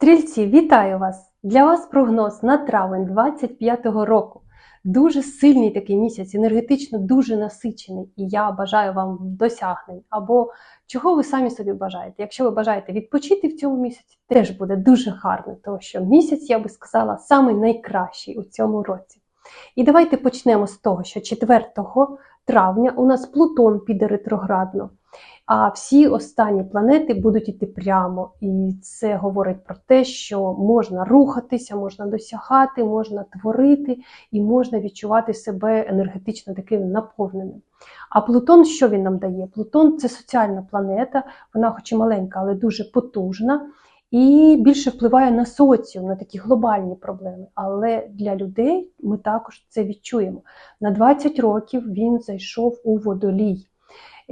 Стрільці, вітаю вас! Для вас прогноз на травень 25-го року. Дуже сильний такий місяць, енергетично дуже насичений, і я бажаю вам досягнень або чого ви самі собі бажаєте. Якщо ви бажаєте відпочити в цьому місяці, теж буде дуже гарно, тому що місяць, я би сказала, самий найкращий у цьому році. І давайте почнемо з того, що 4 травня у нас Плутон піде ретроградно. А всі останні планети будуть іти прямо, і це говорить про те, що можна рухатися, можна досягати, можна творити і можна відчувати себе енергетично таким наповненим. А Плутон, що він нам дає? Плутон це соціальна планета, вона, хоч і маленька, але дуже потужна. І більше впливає на соціум, на такі глобальні проблеми. Але для людей ми також це відчуємо. На 20 років він зайшов у водолій.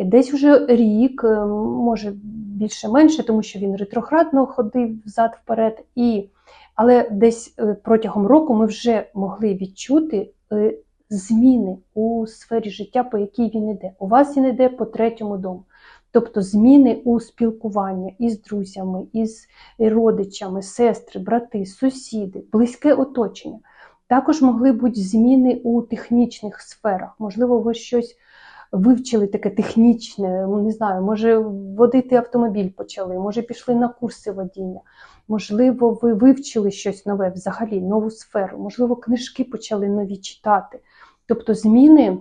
Десь вже рік, е, може більше менше, тому що він ретроградно ходив взад-вперед. І... Але десь е, протягом року ми вже могли відчути е, зміни у сфері життя, по якій він іде. У вас він іде по третьому дому. Тобто зміни у спілкуванні із друзями, із родичами, сестри, брати, сусіди, близьке оточення. Також могли бути зміни у технічних сферах. Можливо, ви щось вивчили таке технічне, ну, не знаю, може водити автомобіль почали, може пішли на курси водіння, можливо, ви вивчили щось нове взагалі, нову сферу, можливо, книжки почали нові читати. Тобто зміни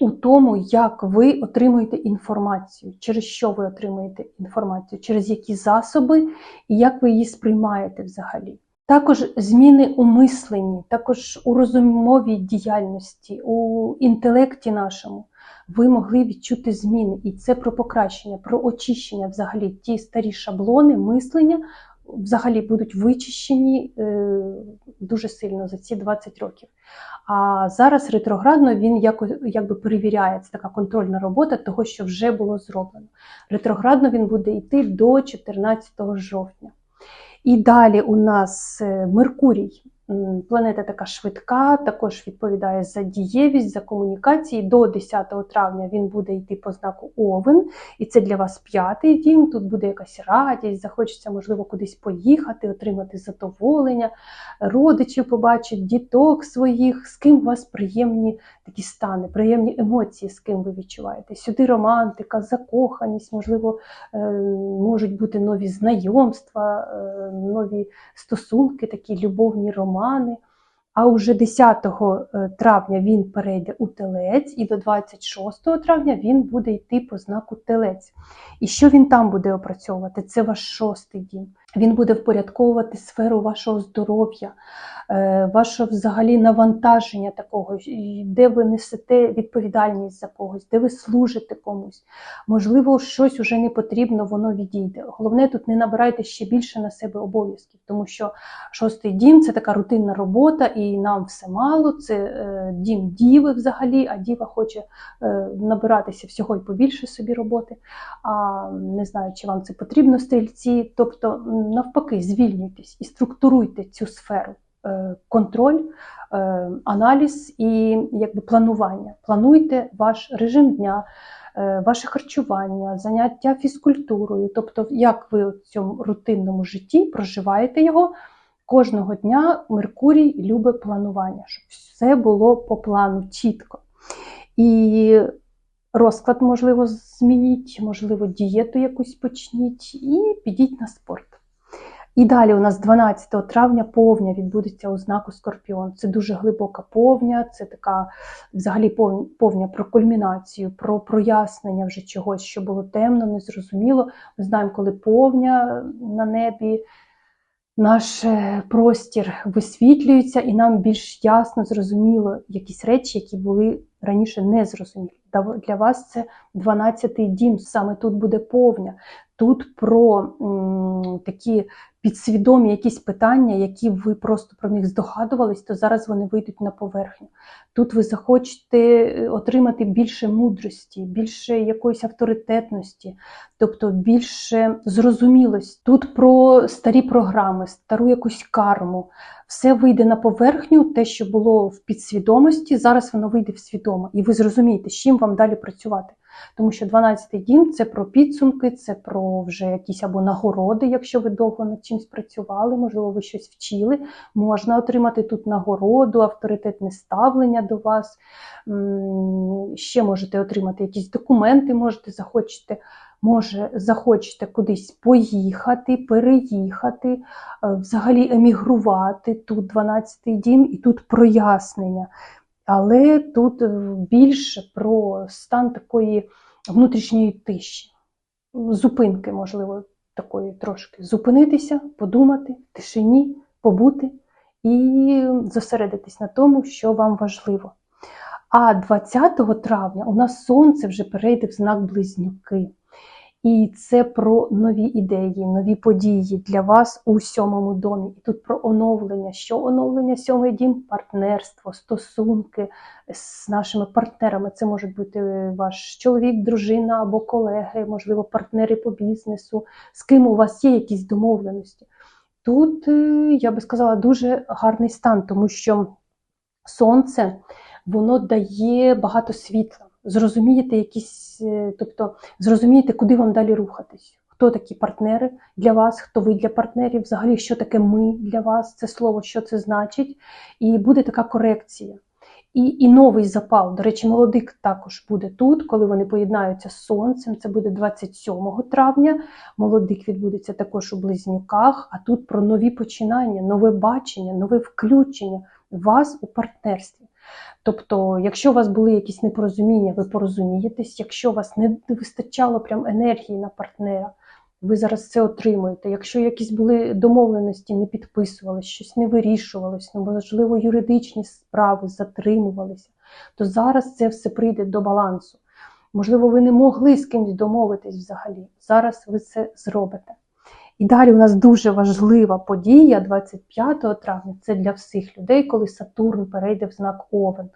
у тому, як ви отримуєте інформацію, через що ви отримуєте інформацію, через які засоби і як ви її сприймаєте взагалі. Також зміни у мисленні, також у розумовій діяльності, у інтелекті нашому ви могли відчути зміни. І це про покращення, про очищення взагалі. Ті старі шаблони мислення взагалі будуть вичищені е, дуже сильно за ці 20 років. А зараз ретроградно він якось якби перевіряє, це така контрольна робота того, що вже було зроблено. Ретроградно він буде йти до 14 жовтня. І далі у нас е, Меркурій. Планета така швидка, також відповідає за дієвість, за комунікації. До 10 травня він буде йти по знаку Овен, і це для вас п'ятий дім. Тут буде якась радість, захочеться, можливо, кудись поїхати, отримати задоволення, родичів побачити, діток своїх, з ким у вас приємні такі стани, приємні емоції, з ким ви відчуваєте. Сюди романтика, закоханість, можливо, е, можуть бути нові знайомства, е, нові стосунки, такі любовні романи романи. А уже 10 е, травня він перейде у телець, і до 26 травня він буде йти по знаку телець. І що він там буде опрацьовувати? Це ваш шостий дім. Він буде впорядковувати сферу вашого здоров'я, е, вашого взагалі навантаження такого, де ви несете відповідальність за когось, де ви служите комусь. Можливо, щось уже не потрібно, воно відійде. Головне, тут не набирайте ще більше на себе обов'язків, тому що шостий дім це така рутинна робота, і нам все мало. Це е, дім діви взагалі, а діва хоче е, набиратися всього і побільше собі роботи. А не знаю, чи вам це потрібно стрільці. Тобто навпаки, звільнюйтесь і структуруйте цю сферу. Е, контроль, е, аналіз і якби планування. Плануйте ваш режим дня, е, ваше харчування, заняття фізкультурою, тобто, як ви в цьому рутинному житті проживаєте його. Кожного дня Меркурій любить планування, щоб все було по плану чітко. І розклад, можливо, змініть, можливо, дієту якусь почніть і підіть на спорт. І далі у нас 12 травня повня відбудеться у знаку Скорпіон. Це дуже глибока повня, це така взагалі повня про кульмінацію, про прояснення вже чогось, що було темно, незрозуміло. Ми знаємо, коли повня на небі. Наш е, простір висвітлюється, і нам більш ясно зрозуміло якісь речі, які були раніше незрозумілі. Для вас це 12-й дім, саме тут буде повня. Тут про м, такі підсвідомі якісь питання, які ви просто про них здогадувались, то зараз вони вийдуть на поверхню. Тут ви захочете е, отримати більше мудрості, більше якоїсь авторитетності, тобто більше зрозумілості. Тут про старі програми, стару якусь карму. Все вийде на поверхню, те, що було в підсвідомості, зараз воно вийде в свідомо. І ви зрозумієте, з чим вам далі працювати. Тому що 12-й дім це про підсумки, це про вже якісь або нагороди, якщо ви довго над чимось працювали, можливо, ви щось вчили. Можна отримати тут нагороду, авторитетне ставлення до вас. Ще можете отримати якісь документи, можете захочете. Може, захочете кудись поїхати, переїхати, е, взагалі емігрувати. Тут 12-й дім і тут прояснення. Але тут е, більше про стан такої внутрішньої тиші, зупинки, можливо, такої трошки. Зупинитися, подумати, в тишині, побути і зосередитись на тому, що вам важливо. А 20 травня у нас сонце вже перейде в знак близнюки. І це про нові ідеї, нові події для вас у сьомому домі. І тут про оновлення. Що оновлення сьомий дім? Партнерство, стосунки з нашими партнерами. Це можуть бути ваш чоловік, дружина або колеги, можливо, партнери по бізнесу, з ким у вас є якісь домовленості. Тут, е, я би сказала, дуже гарний стан, тому що сонце воно дає багато світла. Зрозумієте якісь, е, тобто зрозумієте, куди вам далі рухатись. Хто такі партнери для вас, хто ви для партнерів, взагалі, що таке ми для вас, це слово, що це значить, і буде така корекція. І, і новий запал. До речі, молодик також буде тут, коли вони поєднаються з сонцем. Це буде 27 травня. Молодик відбудеться також у близнюках, а тут про нові починання, нове бачення, нове включення вас у партнерстві. Тобто, якщо у вас були якісь непорозуміння, ви порозумієтесь. Якщо у вас не вистачало прям енергії на партнера, ви зараз це отримуєте. Якщо якісь були домовленості, не підписувались, щось не вирішувалось, ну, можливо, юридичні справи затримувалися, то зараз це все прийде до балансу. Можливо, ви не могли з кимось домовитись взагалі. Зараз ви це зробите. І далі у нас дуже важлива подія 25 травня. Це для всіх людей, коли Сатурн перейде в знак Овен.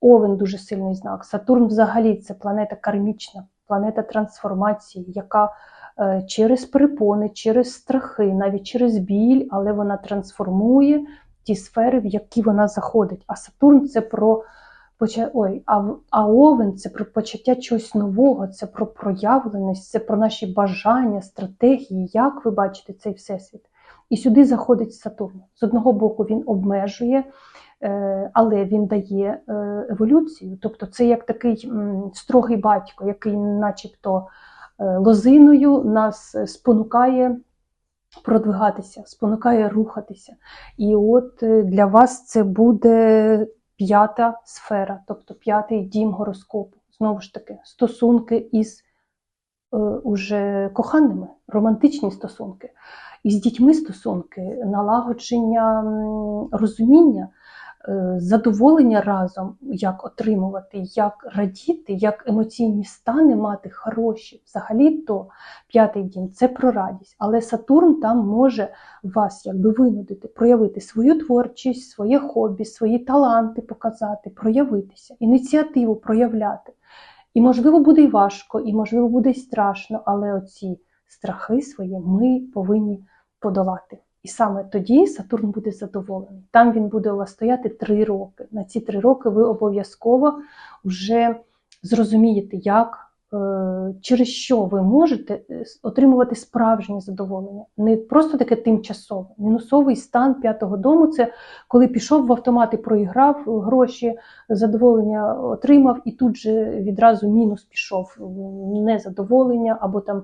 Овен дуже сильний знак. Сатурн взагалі це планета кармічна, планета трансформації, яка е, через перепони, через страхи, навіть через біль, але вона трансформує ті сфери, в які вона заходить. А Сатурн це про. Ой, а, а Овен це про почуття чогось нового, це про проявленість, це про наші бажання, стратегії, як ви бачите цей всесвіт. І сюди заходить Сатурн. З одного боку, він обмежує, е, але він дає е, еволюцію. Тобто, це як такий строгий батько, який, начебто, е, лозиною нас спонукає продвигатися, спонукає рухатися. І от для вас це буде п'ята сфера, тобто п'ятий дім гороскопу. Знову ж таки, стосунки із е, уже коханими, романтичні стосунки, із дітьми стосунки, налагодження розуміння, задоволення разом, як отримувати, як радіти, як емоційні стани мати хороші. Взагалі-то п'ятий дім це про радість, але Сатурн там може вас якби винудити, проявити свою творчість, своє хобі, свої таланти показати, проявитися, ініціативу проявляти. І можливо буде і важко, і можливо буде й страшно, але оці страхи свої ми повинні подолати. І саме тоді Сатурн буде задоволений. Там він буде у вас стояти три роки. На ці три роки ви обов'язково вже зрозумієте, як, е, через що ви можете е, отримувати справжнє задоволення. Не просто таке тимчасове. Мінусовий стан п'ятого дому це коли пішов в автомат і проіграв гроші, задоволення отримав, і тут же відразу мінус пішов незадоволення або там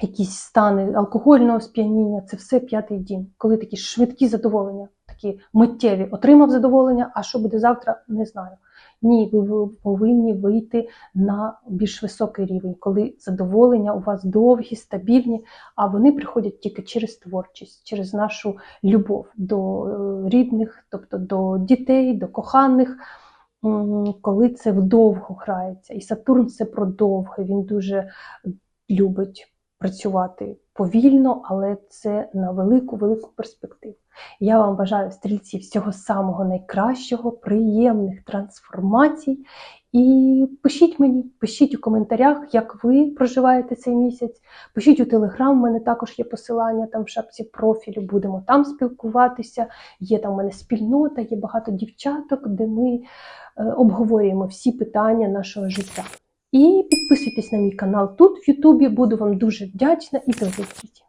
якісь стани алкогольного сп'яніння. Це все п'ятий дім. Коли такі швидкі задоволення, такі миттєві, отримав задоволення, а що буде завтра, не знаю. Ні, ви повинні вийти на більш високий рівень, коли задоволення у вас довгі, стабільні, а вони приходять тільки через творчість, через нашу любов до е, рідних, тобто до дітей, до коханих, коли це вдовго грається. І Сатурн це про довге, він дуже любить працювати повільно, але це на велику, велику перспективу. Я вам бажаю стрільці всього самого найкращого, приємних трансформацій. І пишіть мені, пишіть у коментарях, як ви проживаєте цей місяць. Пишіть у телеграм, у мене також є посилання там в шапці профілю. Будемо там спілкуватися. Є там у мене спільнота, є багато дівчаток, де ми е, обговорюємо всі питання нашого життя. І підписуйтесь на мій канал тут в Ютубі. Буду вам дуже вдячна і до зустрічі!